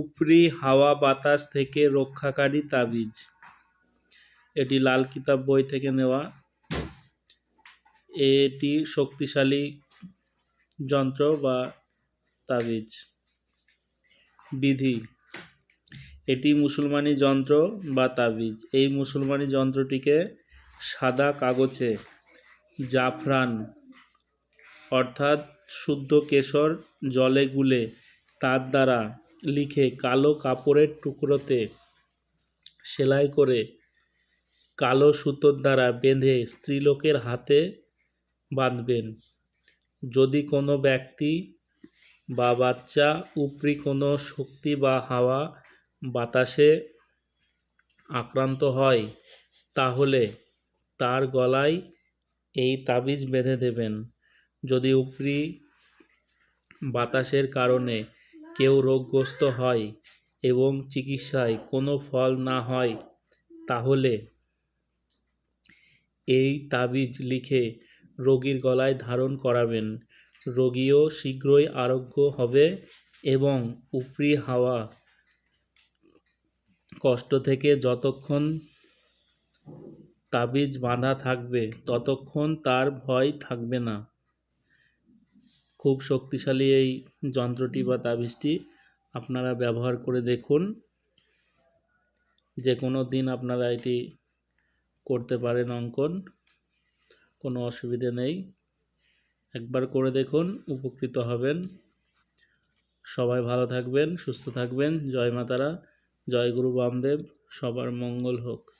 উপরি হাওয়া বাতাস থেকে রক্ষাকারী তাবিজ। এটি লাল কিতাব বই থেকে নেওয়া। এটি শক্তিশালী যন্ত্র বা তাবিজ। বিধি, এটি মুসলমানি যন্ত্র বা তাবিজ। এই মুসলমানি যন্ত্রটিকে সাদা কাগজে জাফরান, অর্থাৎ শুদ্ধ কেশর জলে গুলে তার দ্বারা লিখে কালো কাপড়ের টুকরোতে সেলাই করে কালো সুতোর দ্বারা বেঁধে স্ত্রীলোকের হাতে বাঁধবেন। যদি কোনো ব্যক্তি বা বাচ্চা, উপরি কোনো শক্তি বা হাওয়া বাতাসে আক্রান্ত হয়, তাহলে তার গলায় এই তাবিজ বেঁধে দেবেন। যদি উপরি বাতাসের কারণে কেউ রোগগ্রস্ত হয় এবং চিকিৎসায় কোনো ফল না হয়, তাহলে এই তাবিজ লিখে রোগীর গলায় ধারণ করাবেন। রোগীও শীঘ্রই আরোগ্য হবে এবং উপরি হাওয়া কষ্ট থেকে যতক্ষণ তাবিজ বাঁধা থাকবে, ততক্ষণ তার ভয় থাকবে না। খুব শক্তিশালী এই যন্ত্রটি বা তাবিজটি আপনারা ব্যবহার করে দেখুন। যে কোনো দিন আপনারা এটি করতে পারেন অঙ্কন, কোনো অসুবিধে নেই। একবার করে দেখুন, উপকৃত হবেন। সবাই ভালো থাকবেন, সুস্থ থাকবেন। জয় মাতারা, জয় গুরু বামদেব, সবার মঙ্গল হোক।